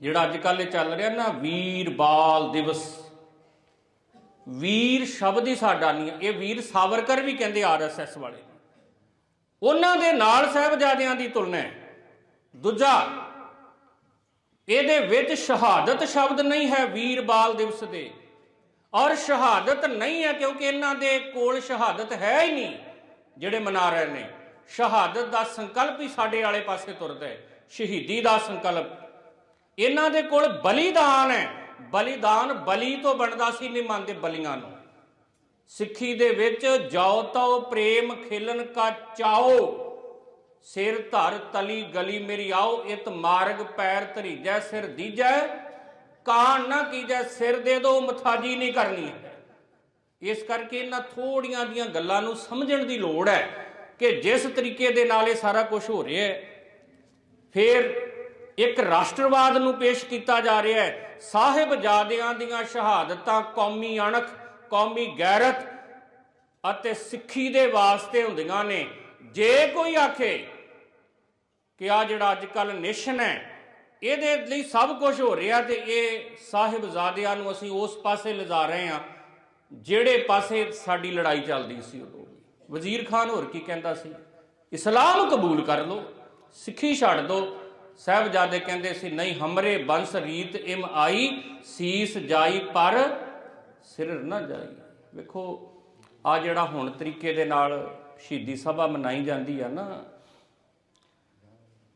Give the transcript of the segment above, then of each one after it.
ਜਿਹੜਾ ਅੱਜ ਕੱਲ੍ਹ ਇਹ ਚੱਲ ਰਿਹਾ ਨਾ, ਵੀਰ ਬਾਲ ਦਿਵਸ। ਵੀਰ ਸ਼ਬਦ ਹੀ ਸਾਡਾ ਨਹੀਂ ਇਹ ਵੀਰ ਸਾਵਰਕਰ ਵੀ ਕਹਿੰਦੇ ਆਰਐਸਐਸ ਵਾਲੇ। ਉਹਨਾਂ ਦੇ ਨਾਲ ਸਾਹਿਬਜ਼ਾਦਿਆਂ ਦੀ ਤੁਲਨਾ ਹੈ। ਦੂਜਾ, ਇਹਦੇ ਵਿੱਚ ਸ਼ਹਾਦਤ ਸ਼ਬਦ ਨਹੀਂ ਹੈ ਵੀਰ ਬਾਲ ਦਿਵਸ ਦੇ। ਔਰ ਸ਼ਹਾਦਤ ਨਹੀਂ ਹੈ ਕਿਉਂਕਿ ਇਹਨਾਂ ਦੇ ਕੋਲ ਸ਼ਹਾਦਤ ਹੈ ਹੀ ਨਹੀਂ, ਜਿਹੜੇ ਮਨਾ ਰਹੇ ਨੇ। ਸ਼ਹਾਦਤ ਦਾ ਸੰਕਲਪ ਹੀ ਸਾਡੇ ਵਾਲੇ ਪਾਸੇ ਤੁਰਦਾ ਹੈ। ਸ਼ਹੀਦੀ ਦਾ ਸੰਕਲਪ। ਇਹਨਾਂ ਦੇ ਕੋਲ ਬਲੀਦਾਨ ਹੈ। ਬਲੀਦਾਨ ਬਲੀ ਤੋਂ ਬਣਦਾ ਸੀ, ਨਹੀਂ ਮੰਨਦੇ ਬਲੀਆਂ ਨੂੰ। ਸਿੱਖੀ ਦੇ ਵਿੱਚ ਜਾਓ ਤਉ ਪ੍ਰੇਮ ਖੇਲਨ ਕਾ ਚਾਓ। ਸਿਰ ਧਰ ਤਲੀ ਗਲੀ ਮੇਰੀ ਆਓ, ਇਤ ਮਾਰਗ ਪੈਰ ਧਰੀਜੈ, ਸਿਰ ਦੀਜੈ। ਕਾਨ ਨਾ ਕੀਜੈ, ਸਿਰ ਦੇ ਦੋ ਮਥਾਜੀ ਨਹੀਂ ਕਰਨੀ। ਇਸ ਕਰਕੇ ਇਹਨਾਂ ਥੋੜੀਆਂ ਦੀਆਂ ਗੱਲਾਂ ਨੂੰ ਸਮਝਣ ਦੀ ਲੋੜ ਹੈ ਕਿ ਜਿਸ ਤਰੀਕੇ ਦੇ ਨਾਲ ਇਹ ਸਾਰਾ ਕੁਝ ਹੋ ਰਿਹਾ ਹੈ, ਫਿਰ ਇੱਕ ਰਾਸ਼ਟਰਵਾਦ ਨੂੰ ਪੇਸ਼ ਕੀਤਾ ਜਾ ਰਿਹਾ ਹੈ। ਸਾਹਿਬਜ਼ਾਦਿਆਂ ਦੀਆਂ ਸ਼ਹਾਦਤਾਂ ਕੌਮੀ ਅਣਖ, ਕੌਮੀ ਗੈਰਤ ਅਤੇ ਸਿੱਖੀ ਦੇ ਵਾਸਤੇ ਹੁੰਦੀਆਂ ਨੇ। ਜੇ ਕੋਈ ਆਖੇ ਕਿ ਆ ਜਿਹੜਾ ਅੱਜ ਕੱਲ ਨੇਸ਼ਨ ਹੈ, ਇਹਦੇ ਲਈ ਸਭ ਕੁਝ ਹੋ ਰਿਹਾ ਤੇ ਇਹ ਸਾਹਿਬਜ਼ਾਦਿਆਂ ਨੂੰ ਅਸੀਂ ਉਸ ਪਾਸੇ ਲਿਜਾ ਰਹੇ ਹਾਂ, ਜਿਹੜੇ ਪਾਸੇ ਸਾਡੀ ਲੜਾਈ ਚੱਲਦੀ ਸੀ ਉਦੋਂ। ਵਜ਼ੀਰ ਖਾਨ ਹੋਰ ਕੀ ਕਹਿੰਦਾ ਸੀ? ਇਸਲਾਮ ਕਬੂਲ ਕਰ ਲਓ, ਸਿੱਖੀ ਛੱਡ ਦਿਓ ਸਾਹਿਬਜ਼ਾਦੇ ਕਹਿੰਦੇ ਸੀ, ਨਹੀਂ, ਹਮਰੇ ਬੰਸ ਰੀਤ ਇਮ ਆਈ, ਸੀਸ ਜਾਈ ਪਰ ਸਿਰ ਨਾ ਜਾਈ। ਵੇਖੋ, ਆ ਜਿਹੜਾ ਹੁਣ ਤਰੀਕੇ ਦੇ ਨਾਲ ਸ਼ਹੀਦੀ ਸਭਾ ਮਨਾਈ ਜਾਂਦੀ ਆ ਨਾ,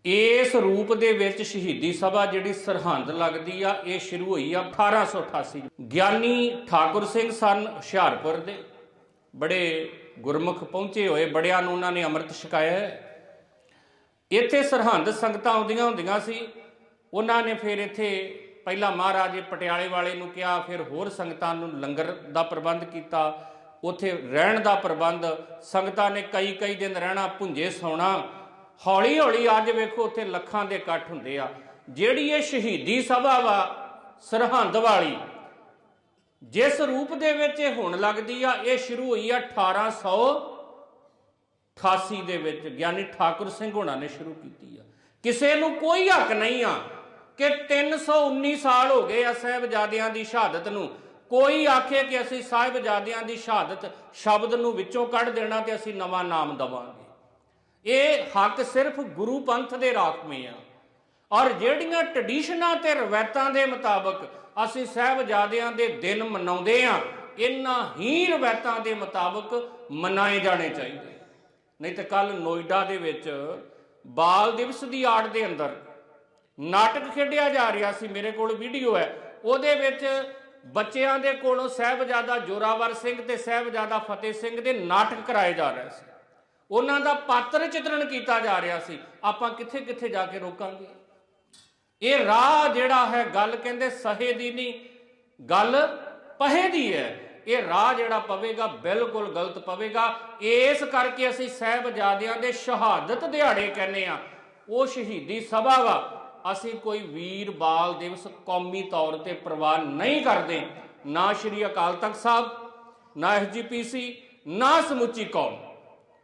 ਇਸ ਰੂਪ ਦੇ ਵਿੱਚ ਸ਼ਹੀਦੀ ਸਭਾ ਜਿਹੜੀ ਸਰਹੰਦ ਲੱਗਦੀ ਆ, ਇਹ ਸ਼ੁਰੂ ਹੋਈ ਆ 1888 ਗਿਆਨੀ ਠਾਕੁਰ ਸਿੰਘ ਸਨ ਹੁਸ਼ਿਆਰਪੁਰ ਦੇ। ਬੜੇ ਗੁਰਮੁਖ ਪਹੁੰਚੇ ਹੋਏ, ਬੜਿਆਂ ਨੂੰ ਉਹਨਾਂ ਨੇ ਅੰਮ੍ਰਿਤ ਛਕਾਇਆ ਇੱਥੇ ਸਰਹੰਦ ਸੰਗਤਾਂ ਆਉਂਦੀਆਂ ਹੁੰਦੀਆਂ ਸੀ। ਉਹਨਾਂ ਨੇ ਫਿਰ ਇੱਥੇ ਪਹਿਲਾਂ ਮਹਾਰਾਜੇ ਪਟਿਆਲੇ ਵਾਲੇ ਨੂੰ ਕਿਹਾ, ਫਿਰ ਹੋਰ ਸੰਗਤਾਂ ਨੂੰ ਲੰਗਰ ਦਾ ਪ੍ਰਬੰਧ ਕੀਤਾ। ਉੱਥੇ ਰਹਿਣ ਦਾ ਪ੍ਰਬੰਧ, ਸੰਗਤਾਂ ਨੇ ਕਈ ਕਈ ਦਿਨ ਰਹਿਣਾ, ਭੁੰਜੇ ਸੌਣਾ। ਹੌਲੀ ਹੌਲੀ ਅੱਜ ਵੇਖੋ ਉੱਥੇ ਲੱਖਾਂ ਦੇ ਇਕੱਠ ਹੁੰਦੇ ਆ। ਜਿਹੜੀ ਇਹ ਸ਼ਹੀਦੀ ਸਭਾ ਵਾ, ਸਰਹੰਦ ਵਾਲੀ, ਜਿਸ ਰੂਪ ਦੇ ਵਿੱਚ ਇਹ ਹੁਣ ਲੱਗਦੀ ਆ, ਇਹ ਸ਼ੁਰੂ ਹੋਈ ਆ 1888 ਦੇ ਵਿੱਚ ਗਿਆਨੀ ਠਾਕੁਰ ਸਿੰਘ ਹੋਣਾ ਨੇ ਸ਼ੁਰੂ ਕੀਤੀ ਆ। ਕਿਸੇ ਨੂੰ ਕੋਈ ਹੱਕ ਨਹੀਂ ਆ ਕਿ 319 ਸਾਲ ਹੋ ਗਏ ਆ ਸਾਹਿਬਜ਼ਾਦਿਆਂ ਦੀ ਸ਼ਹਾਦਤ ਨੂੰ। ਕੋਈ ਆਖੇ ਕਿ ਅਸੀਂ ਸਾਹਿਬਜ਼ਾਦਿਆਂ ਦੀ ਸ਼ਹਾਦਤ ਸ਼ਬਦ ਨੂੰ ਵਿੱਚੋਂ ਕੱਢ ਦੇਣਾ ਤੇ ਅਸੀਂ ਨਵਾਂ ਨਾਮ ਦਵਾਂਗੇ। ਇਹ ਹੱਕ ਸਿਰਫ ਗੁਰੂ ਪੰਥ ਦੇ ਰਾਖਵੇਂ ਆ। ਔਰ ਜਿਹੜੀਆਂ ਟ੍ਰੈਡੀਸ਼ਨਾਂ ਤੇ ਰਵਾਇਤਾਂ ਦੇ ਮੁਤਾਬਕ ਅਸੀਂ ਸਾਹਿਬਜ਼ਾਦਿਆਂ ਦੇ ਦਿਨ ਮਨਾਉਂਦੇ ਆ ਇਹਨਾਂ ਹੀ ਰਵਾਇਤਾਂ ਦੇ ਮੁਤਾਬਕ ਮਨਾਏ ਜਾਣੇ ਚਾਹੀਦੇ ਨਹੀਂ ਤੇ ਕੱਲ ਨੋਇਡਾ ਦੇ ਵਿੱਚ ਬਾਲ ਦਿਵਸ ਦੀ ਆੜ ਦੇ ਅੰਦਰ ਨਾਟਕ ਖੇਡਿਆ ਜਾ ਰਿਹਾ ਸੀ, ਮੇਰੇ ਕੋਲ ਵੀਡੀਓ ਹੈ। ਉਹਦੇ ਵਿੱਚ ਬੱਚਿਆਂ ਦੇ ਕੋਲੋਂ ਸਾਹਿਬਜ਼ਾਦਾ ਜੋਰਾਵਰ ਸਿੰਘ ਤੇ ਸਾਹਿਬਜ਼ਾਦਾ ਫਤਿਹ ਸਿੰਘ ਦੇ ਨਾਟਕ ਕਰਾਏ ਜਾ ਰਹੇ ਸੀ। ਉਹਨਾਂ ਦਾ ਪਾਤਰ ਚਿਤਰਣ ਕੀਤਾ ਜਾ ਰਿਹਾ ਸੀ। ਆਪਾਂ ਕਿੱਥੇ ਕਿੱਥੇ ਜਾ ਕੇ ਰੋਕਾਂਗੇ? ਇਹ ਰਾਹ ਜਿਹੜਾ ਹੈ, ਗੱਲ ਕਹਿੰਦੇ ਸਹੇ ਦੀ ਨਹੀਂ, ਗੱਲ ਪਹੇ ਦੀ ਹੈ। ਇਹ ਰਾਹ ਜਿਹੜਾ ਪਵੇਗਾ ਬਿਲਕੁਲ ਗਲਤ ਪਵੇਗਾ। ਇਸ ਕਰਕੇ ਅਸੀਂ ਸਾਹਿਬਜ਼ਾਦਿਆਂ ਦੇ ਸ਼ਹਾਦਤ ਦਿਹਾੜੇ ਕਹਿੰਦੇ ਆ ਉਹ ਸ਼ਹੀਦੀ ਸਭਾ ਵਾ। ਅਸੀਂ ਕੋਈ ਵੀਰ, ਬਾਲ, ਦਿਵਸ ਕੌਮੀ ਤੌਰ ਤੇ ਪ੍ਰਵਾਨ ਨਹੀਂ ਕਰਦੇ। ਨਾ ਸ਼੍ਰੀ ਅਕਾਲ ਤਖਤ ਸਾਹਿਬ, ਨਾ ਐਸਜੀਪੀਸੀ ਨਾ ਸਮੁੱਚੀ ਕੌਮ।